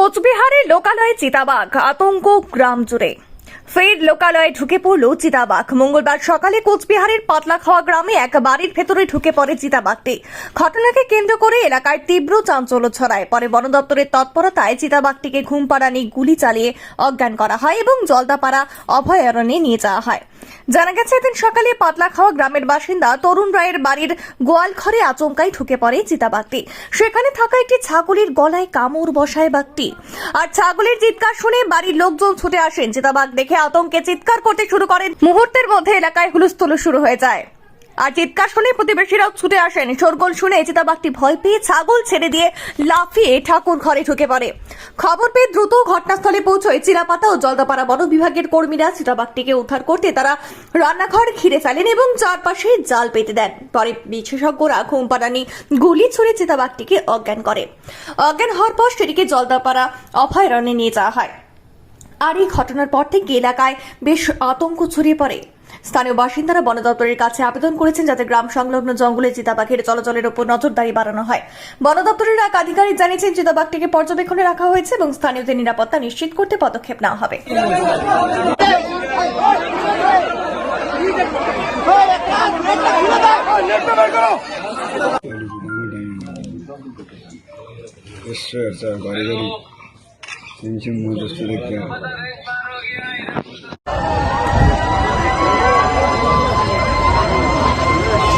কোচবিহারের লোকালয়ে চিতাবাঘ, আতঙ্ক গ্রাম জুড়ে। ফের লোকালয়ে ঢুকে পড়ল চিতাবাঘ। মঙ্গলবার সকালে কোচবিহারের পাতলাখাওয়া গ্রামে এক বাড়ির ভেতরে ঢুকে পড়ে চিতাবাঘটি। ঘটনাকে কেন্দ্র করে এলাকায় তীব্র চাঞ্চল্য ছড়ায়। পরে বন দপ্তরের তৎপরতায় চিতাবাঘটিকে ঘুম পাড়ানি গুলি চালিয়ে অজ্ঞান করা হয় এবং জলদাপাড়া অভয়ারণ্যে নিয়ে যাওয়া হয়। জানা গেছে, এদিন সকালে পাতলা খাওয়া গ্রামের বাসিন্দা তরুণ রায়ের বাড়ির গোয়াল ঘরে আচমকাই ঢুকে পড়ে চিতাবাঘটি সেখানে থাকা একটি ছাগলের গলায় কামড় বসায় বাঘটি। আর ছাগলের চিৎকার শুনে বাড়ির লোকজন ছুটে আসেন। চিতাবাঘ দেখে আতঙ্কে চিৎকার করতে শুরু করেন। মুহূর্তের মধ্যে এলাকায় হুলস্থুল শুরু হয়ে যায়। আর চিৎকার শুনে প্রতিবেশীরাও ছুটে আসেন। শোরগোল শুনে চিতাবাঘটি ভয় পেয়ে ছাগল ছেড়ে দিয়ে লাফিয়ে ঠাকুর ঘরে ঢুকে পড়ে। খবর পেয়ে দ্রুত ঘটনাস্থলে পৌঁছয় চিরাপাতা ও জলদাপাড়া বন বিভাগের কর্মীরা। চিতাবাঘটিকে উদ্ধার করতে তারা রান্নাঘর ঘিরে ফেলেন এবং চারপাশে জাল পেতে দেন। পরে বিশেষজ্ঞরা ঘুম পাড়ানি গুলি ছুড়ে চিতাবাঘটিকে অজ্ঞান করে। অজ্ঞান হওয়ার পর সেটিকে জলদাপাড়া অভয়ারণ্যে নিয়ে যাওয়া হয়। আর এই ঘটনার পর থেকে এলাকায় বেশ আতঙ্ক ছড়িয়ে পড়ে। স্থানীয় বাসিন্দারা বন দপ্তরের কাছে আবেদন করেছেন যাতে গ্রাম সংলগ্ন জঙ্গলে চিতাবাঘের চলাচলের উপর নজরদারি বাড়ানো হয়। বন দপ্তরের এক আধিকারিক জানিয়েছেন, চিতাবাঘটিকে পর্যবেক্ষণে রাখা হয়েছে এবং স্থানীয়দের নিরাপত্তা নিশ্চিত করতে পদক্ষেপ নেওয়া হবে।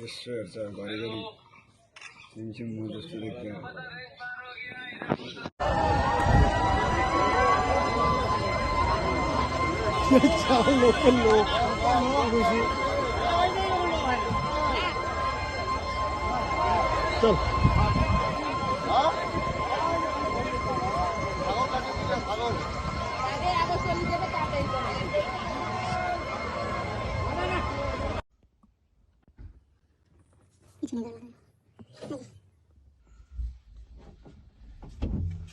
গাড়ি সিমসিম মজস্ত দেখতে লোকের লোক বেশি চল 一つもどう。